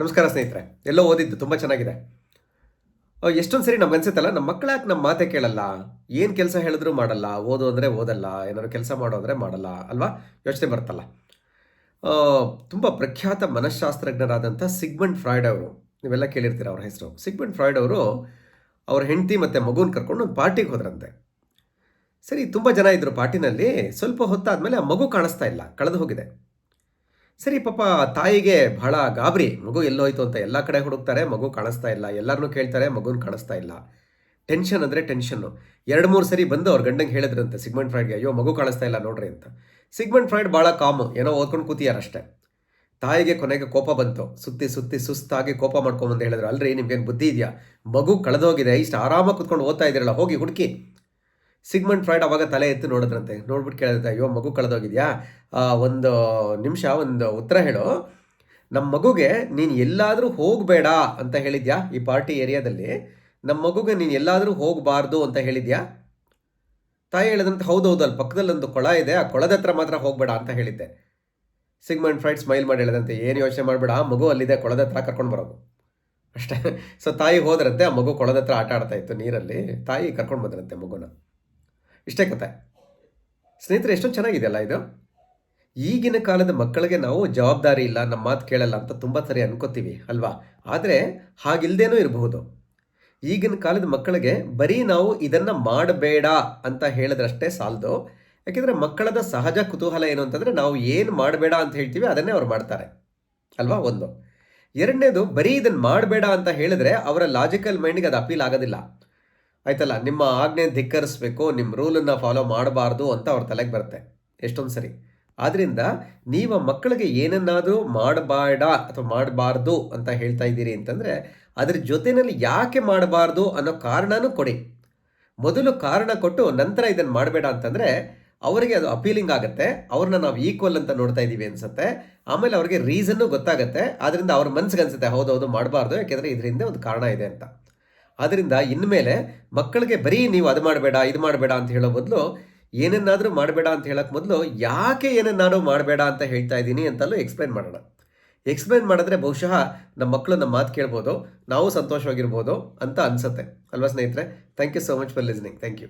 ನಮಸ್ಕಾರ ಸ್ನೇಹಿತರೆ, ಎಲ್ಲೋ ಓದಿದ್ದು ತುಂಬ ಚೆನ್ನಾಗಿದೆ. ಎಷ್ಟೊಂದು ಸರಿ ನಮ್ಗೆ ಅನ್ಸುತ್ತಲ್ಲ ನಮ್ಮ ಮಕ್ಕಳು ನಮ್ಮ ಮಾತೆ ಕೇಳಲ್ಲ? ಏನು ಕೆಲಸ ಹೇಳಿದ್ರು ಮಾಡಲ್ಲ, ಓದು ಅಂದರೆ ಓದಲ್ಲ, ಏನಾದ್ರು ಕೆಲಸ ಮಾಡೋ ಮಾಡಲ್ಲ, ಅಲ್ವಾ? ಯೋಚನೆ ಬರುತ್ತಲ್ಲ ತುಂಬ ಪ್ರಖ್ಯಾತ ಮನಃಶಾಸ್ತ್ರಜ್ಞರಾದಂಥ ಸಿಗ್ಮಂಡ್ ಫ್ರಾಯ್ಡ್ ಅವರು, ನೀವೆಲ್ಲ ಕೇಳಿರ್ತೀರ ಅವ್ರ ಹೆಸರು. ಸಿಗ್ಮಂಡ್ ಫ್ರಾಯ್ಡ್ ಅವರು ಅವ್ರ ಹೆಂಡತಿ ಮತ್ತು ಮಗುನ ಕರ್ಕೊಂಡು ಒಂದು ಪಾರ್ಟಿಗೆ ಹೋದ್ರಂತೆ. ಸರಿ, ತುಂಬ ಜನ ಇದ್ದರು ಪಾರ್ಟಿನಲ್ಲಿ, ಸ್ವಲ್ಪ ಹೊತ್ತಾದಮೇಲೆ ಆ ಮಗು ಕಾಣಿಸ್ತಾ ಇಲ್ಲ, ಕಳೆದು ಹೋಗಿದೆ. ಸರಿ, ಪಾಪ ತಾಯಿಗೆ ಬಹಳ ಗಾಬರಿ. ಮಗು ಎಲ್ಲೋಯ್ತು ಅಂತ ಎಲ್ಲ ಕಡೆ ಹುಡುಕ್ತಾರೆ, ಮಗು ಕಾಣಿಸ್ತಾ ಇಲ್ಲ. ಎಲ್ಲರನ್ನೂ ಕೇಳ್ತಾರೆ, ಮಗುನ ಕಾಣಿಸ್ತಾ ಇಲ್ಲ. ಟೆನ್ಷನ್ ಅಂದರೆ ಟೆನ್ಷನ್ನು. ಎರಡು, ಮೂರು ಸರಿ ಬಂದು ಅವ್ರ ಗಂಡಂಗೆ ಹೇಳಿದ್ರಂತೆ, ಸಿಗ್ಮೆಂಟ್ ಫ್ರೈಡ್ಗೆ ಅಯ್ಯೋ, ಮಗು ಕಾಣಿಸ್ತಾ ಇಲ್ಲ ನೋಡ್ರಿ ಅಂತ. ಸಿಗ್ಮೆಂಟ್ ಫ್ರೈಡ್ ಭಾಳ ಕಾಮು. ಏನೋ ಓದ್ಕೊಂಡು ಕೂತಿಯಾರಷ್ಟೇ ತಾಯಿಗೆ ಕೊನೆಗೆ ಕೋಪ ಬಂತು. ಸುತ್ತಿ ಸುತ್ತಿ, ಸುಸ್ತಾಗಿ ಕೋಪ ಮಾಡ್ಕೊಂಬಂದು ಹೇಳಿದ್ರು. ಅಲ್ರಿ, ನಿಮ್ಗೇನು ಬುದ್ಧಿ ಇದೆಯಾ? ಮಗು ಕಳೆದೋಗಿದೆ, ಇಷ್ಟು ಆರಾಮಾಗಿ ಕುತ್ಕೊಂಡು ಓದ್ತಾ ಇದ್ದೀರಲ್ಲ ಹೋಗಿ ಹುಡುಕಿ. ಸಿಗ್ಮಂಡ್ ಫ್ರಾಯ್ಡ್ ಅವಾಗ ತಲೆ ಎತ್ತು ನೋಡಿದ್ರಂತೆ. ನೋಡ್ಬಿಟ್ಟು ಕೇಳಿದ್ರೆ ಅಯ್ಯೋ ಮಗು ಕಳೆದೋಗಿದ್ಯಾ? ಒಂದು ನಿಮಿಷ ಒಂದು ಉತ್ತರ ಹೇಳು. ನಮ್ಮ ಮಗುಗೆ ನೀನು ಎಲ್ಲಾದರೂ ಹೋಗಬೇಡ ಅಂತ ಹೇಳಿದ್ಯಾ ಈ ಪಾರ್ಟಿ ಏರಿಯಾದಲ್ಲಿ? ನಮ್ಮ ಮಗುಗೆ ನೀನು ಎಲ್ಲಾದರೂ ಹೋಗಬಾರ್ದು ಅಂತ ಹೇಳಿದ್ಯಾ? ತಾಯಿ ಹೇಳಿದಂತೆ ಹೌದು ಹೌದು ಅಲ್ಲಿ ಪಕ್ಕದಲ್ಲಿ ಒಂದು ಕೊಳ ಇದೆ ಆ ಕೊಳದ ಹತ್ರ ಮಾತ್ರ ಹೋಗಬೇಡ ಅಂತ ಹೇಳಿದ್ದೆ. ಸಿಗ್ಮಂಡ್ ಫ್ರೈಡ್ ಸ್ಮೈಲ್ ಮಾಡಿ ಹೇಳಿದಂತೆ ಏನು ಯೋಚನೆ ಮಾಡಬೇಡ ಆ ಮಗು ಅಲ್ಲಿದೆ ಕೊಳದ ಹತ್ರ ಕರ್ಕೊಂಡು ಬರೋದು. ಅಷ್ಟೇ. ಸೊ ತಾಯಿ ಹೋದ್ರಂತೆ ಆ ಮಗು ಕೊಳದ ಹತ್ರ ಆಟ ಆಡ್ತಾ ಇತ್ತು ನೀರಲ್ಲಿ. ತಾಯಿ ಕರ್ಕೊಂಡು ಬಂದ್ರಂತೆ ಮಗುನ. ಇಷ್ಟೇ ಕತೆ. ಸ್ನೇಹಿತರೆ, ಎಷ್ಟೊಂದು ಚೆನ್ನಾಗಿದೆಯಲ್ಲ ಇದು? ಈಗಿನ ಕಾಲದ ಮಕ್ಕಳಿಗೆ ನಾವು ಜವಾಬ್ದಾರಿ ಇಲ್ಲ ನಮ್ಮ ಮಾತು ಕೇಳಲ್ಲ ಅಂತ ತುಂಬ ಸರಿ ಅನ್ಕೋತೀವಿ, ಅಲ್ವಾ? ಆದರೆ ಹಾಗಿಲ್ದೇನೂ ಇರಬಹುದು. ಈಗಿನ ಕಾಲದ ಮಕ್ಕಳಿಗೆ ಬರೀ ನಾವು ಇದನ್ನು ಮಾಡಬೇಡ ಅಂತ ಹೇಳಿದ್ರಷ್ಟೇ ಸಾಲದು. ಯಾಕೆಂದರೆ ಮಕ್ಕಳದ ಸಹಜ ಕುತೂಹಲ ಏನು ಅಂತಂದರೆ ನಾವು ಏನು ಮಾಡಬೇಡ ಅಂತ ಹೇಳ್ತೀವಿ, ಅದನ್ನೇ ಅವ್ರು ಮಾಡ್ತಾರೆ. ಅಲ್ವಾ? ಒಂದು. ಎರಡನೇದು, ಬರೀ ಇದನ್ನು ಮಾಡಬೇಡ ಅಂತ ಹೇಳಿದ್ರೆ ಅವರ ಲಾಜಿಕಲ್ ಮೈಂಡ್ಗೆ ಅದು ಅಪೀಲ್ ಆಗೋದಿಲ್ಲ. ಆಯ್ತಲ್ಲ, ನಿಮ್ಮ ಆಜ್ಞೆ ಧಿಕ್ಕರಿಸ್ಬೇಕು, ನಿಮ್ಮ ರೂಲನ್ನು ಫಾಲೋ ಮಾಡಬಾರ್ದು ಅಂತ ಅವ್ರ ತಲೆಗೆ ಬರುತ್ತೆ, ಎಷ್ಟೊಂದು ಸರಿ. ಆದ್ದರಿಂದ ನೀವು ಮಕ್ಕಳಿಗೆ ಏನನ್ನಾದರೂ ಮಾಡಬೇಡ ಅಥವಾ ಮಾಡಬಾರ್ದು ಅಂತ ಹೇಳ್ತಾ ಇದ್ದೀರಿ ಅಂತಂದರೆ, ಅದ್ರ ಜೊತೆಯಲ್ಲಿ ಯಾಕೆ ಮಾಡಬಾರ್ದು ಅನ್ನೋ ಕಾರಣನೂ ಕೊಡಿ. ಮೊದಲು ಕಾರಣ ಕೊಟ್ಟು ನಂತರ ಇದನ್ನು ಮಾಡಬೇಡ ಅಂತಂದರೆ, ಅವರಿಗೆ ಅದು ಅಪೀಲಿಂಗ್ ಆಗುತ್ತೆ, ಅವ್ರನ್ನ ನಾವು ಈಕ್ವಲ್ ಅಂತ ನೋಡ್ತಾ ಇದ್ದೀವಿ ಅನ್ಸುತ್ತೆ, ಆಮೇಲೆ ಅವ್ರಿಗೆ ರೀಸನ್ನು ಗೊತ್ತಾಗುತ್ತೆ ಆದ್ದರಿಂದ ಅವ್ರ ಮನ್ಸಿಗೆ ಅನ್ಸುತ್ತೆ, ಹೌದೌದು ಮಾಡಬಾರ್ದು, ಯಾಕೆಂದರೆ ಇದರಿಂದ ಒಂದು ಕಾರಣ ಇದೆ ಅಂತ. ಆದ್ದರಿಂದ ಇನ್ಮೇಲೆ ಮಕ್ಕಳಿಗೆ ಬರೀ ನೀವು ಅದು ಮಾಡಬೇಡ, ಇದು ಮಾಡಬೇಡ ಅಂತ ಹೇಳೋ ಬದಲು ಏನನ್ನಾದರೂ ಮಾಡಬೇಡ ಅಂತ ಹೇಳೋಕ್ಕೆ ಮೊದಲು ಯಾಕೆ ಏನನ್ನಾದರೂ ಮಾಡಬೇಡ ಅಂತ ಹೇಳ್ತಾ ಇದ್ದೀನಿ ಅಂತಲೂ ಎಕ್ಸ್ಪ್ಲೈನ್ ಮಾಡೋಣ. ಎಕ್ಸ್ಪ್ಲೈನ್ ಮಾಡಿದ್ರೆ ಬಹುಶಃ ನಮ್ಮ ಮಕ್ಕಳು ನಮ್ಮ ಮಾತು ಕೇಳ್ಬೋದು, ನಾವು ಸಂತೋಷವಾಗಿರ್ಬೋದು ಅಂತ ಅನ್ಸುತ್ತೆ. ಅಲ್ವಾ ಸ್ನೇಹಿತರೆ? Thank you so much for listening thank you